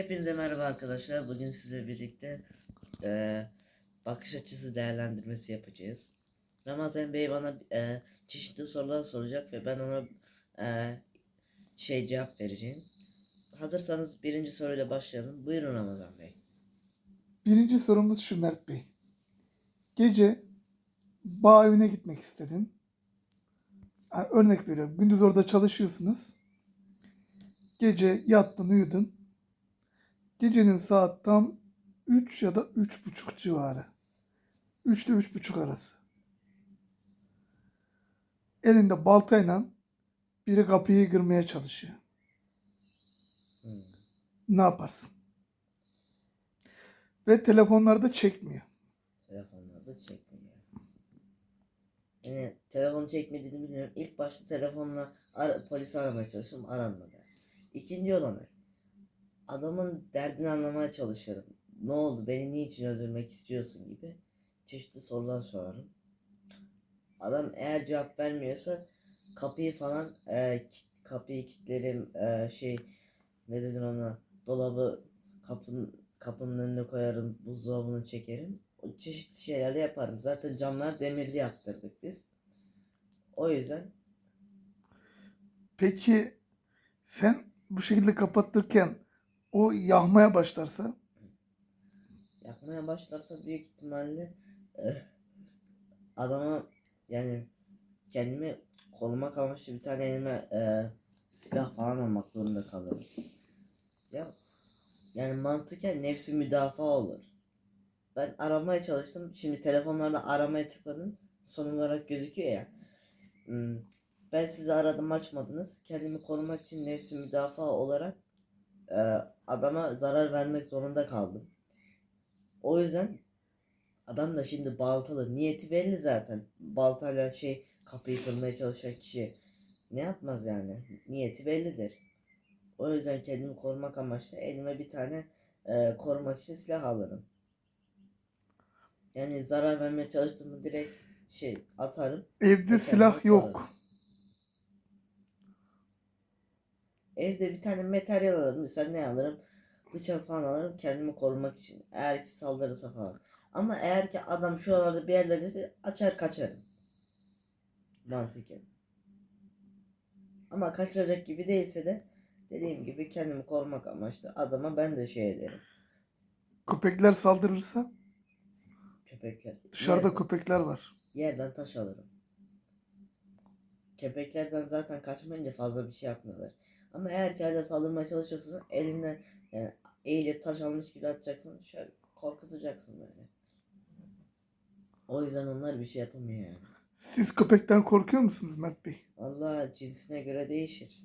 Hepinize merhaba arkadaşlar. Bugün sizle birlikte eee, bakış açısı değerlendirmesi yapacağız. Ramazan Bey bana eee, çeşitli sorular soracak ve ben ona eee, şey cevap vereceğim. Hazırsanız birinci soruyla başlayalım. Buyurun Ramazan Bey. Birinci sorumuz şu Mert Bey. Gece bağ evine gitmek istedin. Ha, örnek veriyorum. Gündüz orada çalışıyorsunuz. Gece yattın uyudun. Gecenin saat tam 3 ya da 3.30 civarı. 3 ile 3.30 arası. Elinde baltayla biri kapıyı kırmaya çalışıyor. Hmm. Ne yaparsın? Ve telefonlarda çekmiyor. Telefonlarda çekmiyor. Yani telefonu çekmediğini bilmiyorum. İlk başta telefonla ar- polisi aramaya çalıştım. Aranmadı. İkinci olanı. Adamın derdini anlamaya çalışırım. Ne oldu? Beni niçin öldürmek istiyorsun gibi çeşitli sorular sorarım. Adam eğer cevap vermiyorsa kapıyı falan e, kapıyı kilitlerim e, şey ne dedin ona dolabı kapının kapının önüne koyarım buzdolabını çekerim o çeşitli şeyler de yaparım zaten camlar demirli yaptırdık biz o yüzden Peki sen bu şekilde kapattırken o yahmaya başlarsa yapmaya başlarsa büyük ihtimalle eh, adama yani kendimi korumak amaçlı bir tane elime eh, silah falan almak zorunda kalırım. Ya yani mantıken nefsi müdafaa olur. Ben aramaya çalıştım. Şimdi telefonlarda aramaya tıkladım. Son olarak gözüküyor ya. Hmm, Ben sizi aradım açmadınız. Kendimi korumak için nefsi müdafaa olarak eh, adama zarar vermek zorunda kaldım. O yüzden adam da şimdi baltalı. Niyeti belli zaten. Baltayla şey kapıyı kırmaya çalışan kişi ne yapmaz yani. Niyeti bellidir. O yüzden kendimi korumak amaçlı elime bir tane e, korumak için silah alırım. Yani zarar vermeye çalıştığımı direkt şey atarım. evde silah yok. Evde bir tane materyal alırım. Mesela ne alırım? Bıçak falan alırım kendimi korumak için. Eğer ki saldırırsa falan. Ama eğer ki adam şuralarda bir yerlerdeyse açar kaçarım. Mantıken. Ama kaçacak gibi değilse de dediğim gibi kendimi korumak amaçlı adama ben de şey ederim. Köpekler saldırırsa Köpekler. dışarıda Yerden- köpekler var. Yerden taş alırım. Köpeklerden zaten kaçmayınca fazla bir şey yapmıyorlar. Ama eğer ki hala saldırmaya çalışıyorsan elinden yani eğilip taş almış gibi atacaksın. Şöyle korkutacaksın böyle. O yüzden onlar bir şey yapamıyor yani. Siz köpekten korkuyor musunuz Mert Bey? Allah cinsine göre değişir.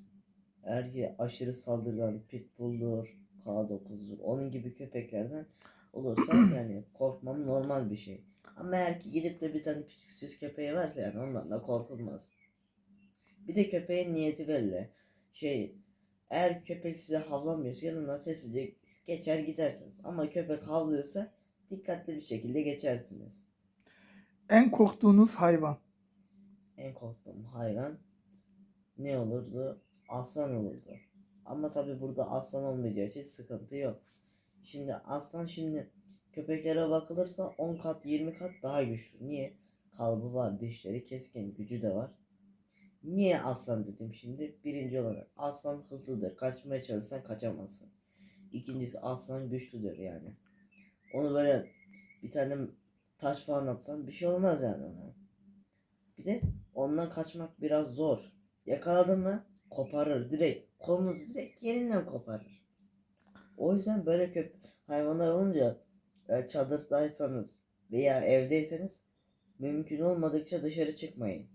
Eğer ki aşırı saldırgan pitbull'dur, K9'dur, onun gibi köpeklerden olursa yani korkmam normal bir şey. Ama eğer ki gidip de bir tane küçük süs köpeği varsa yani ondan da korkulmaz. Bir de köpeğin niyeti belli. Şey, eğer köpek size havlamıyorsa yanından sessizce geçer gidersiniz. Ama köpek havlıyorsa dikkatli bir şekilde geçersiniz. En korktuğunuz hayvan. En korktuğum hayvan ne olurdu? Aslan olurdu. Ama tabi burada aslan olmayacağı için sıkıntı yok. Şimdi aslan şimdi köpeklere bakılırsa 10 kat 20 kat daha güçlü. Niye? Kalbı var, dişleri keskin, gücü de var. Niye aslan dedim şimdi? Birinci olarak aslan hızlıdır. Kaçmaya çalışsan kaçamazsın. İkincisi aslan güçlüdür yani. Onu böyle bir tane taş falan atsan bir şey olmaz yani ona. Bir de ondan kaçmak biraz zor. Yakaladın mı koparır direkt. Kolunuzu direkt yerinden koparır. O yüzden böyle köp hayvanlar olunca e, çadırdaysanız veya evdeyseniz mümkün olmadıkça dışarı çıkmayın.